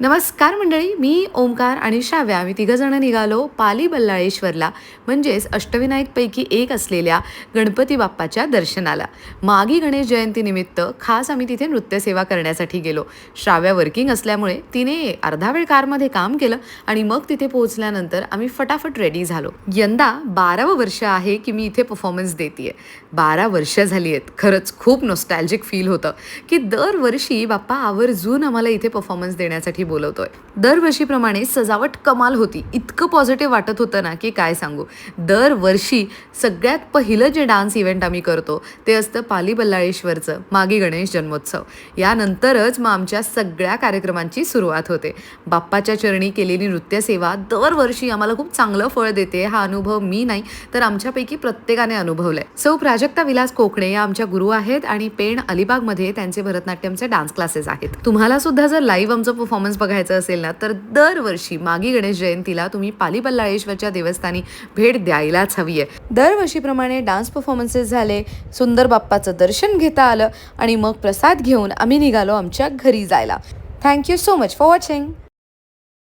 नमस्कार मंडळी मी ओमकार आणि श्राव्या. आम्ही तिघंजणं निघालो पाली बल्लाळेश्वरला म्हणजेच अष्टविनायकपैकी एक असलेल्या गणपती बाप्पाच्या दर्शनाला. मागी गणेश जयंतीनिमित्त खास आम्ही तिथे नृत्यसेवा करण्यासाठी गेलो. श्राव्या वर्किंग असल्यामुळे तिने अर्धा वेळ कारमध्ये काम केलं आणि मग तिथे पोहोचल्यानंतर आम्ही फटाफट रेडी झालो. यंदा बारावं वर्ष आहे की मी इथे परफॉर्मन्स देते बारा वर्ष झाली आहेत खरंच खूप नॉस्टॅल्जिक फील होतं की दरवर्षी बाप्पा आवर्जून आम्हाला इथे परफॉर्मन्स देण्यासाठी बोलवतोय. दरवर्षीप्रमाणे सजावट कमाल होती. इतकं पॉझिटिव्ह वाटत होतं ना की काय सांगू? दरवर्षी सगळ्यात पहिलं जे डान्स इव्हेंट आम्ही करतो ते असतं पाली बल्लाळेश्वरचं मागी गणेश जन्मोत्सव. यानंतरच मग आमच्या सगळ्या कार्यक्रमांची सुरुवात होते. बाप्पाच्या चरणी केलेली नृत्यसेवा दरवर्षी आम्हाला खूप चांगलं फळ देते. हा अनुभव मी नाही तर आमच्यापैकी प्रत्येकाने अनुभवलाय. सौ प्राजक्ता विलास कोकणे या आमच्या गुरु आहेत आणि पेण अलिबागमध्ये त्यांचे भरतनाट्यमचे डान्स क्लासेस आहेत. तुम्हाला सुद्धा जर लाईव्ह आमचं परफॉर्मन्स बघायचं असेल ना तर दरवर्षी मागी गणेश जयंतीला तुम्ही पाली बल्लाळेश्वरच्या देवस्थानी भेट द्यायलाच हवी आहे. दरवर्षीप्रमाणे डान्स परफॉर्मन्सेस झाले सुंदर बाप्पाचं दर्शन घेता आलं आणि मग प्रसाद घेऊन आम्ही निघालो आमच्या घरी जायला. Thank you so much for watching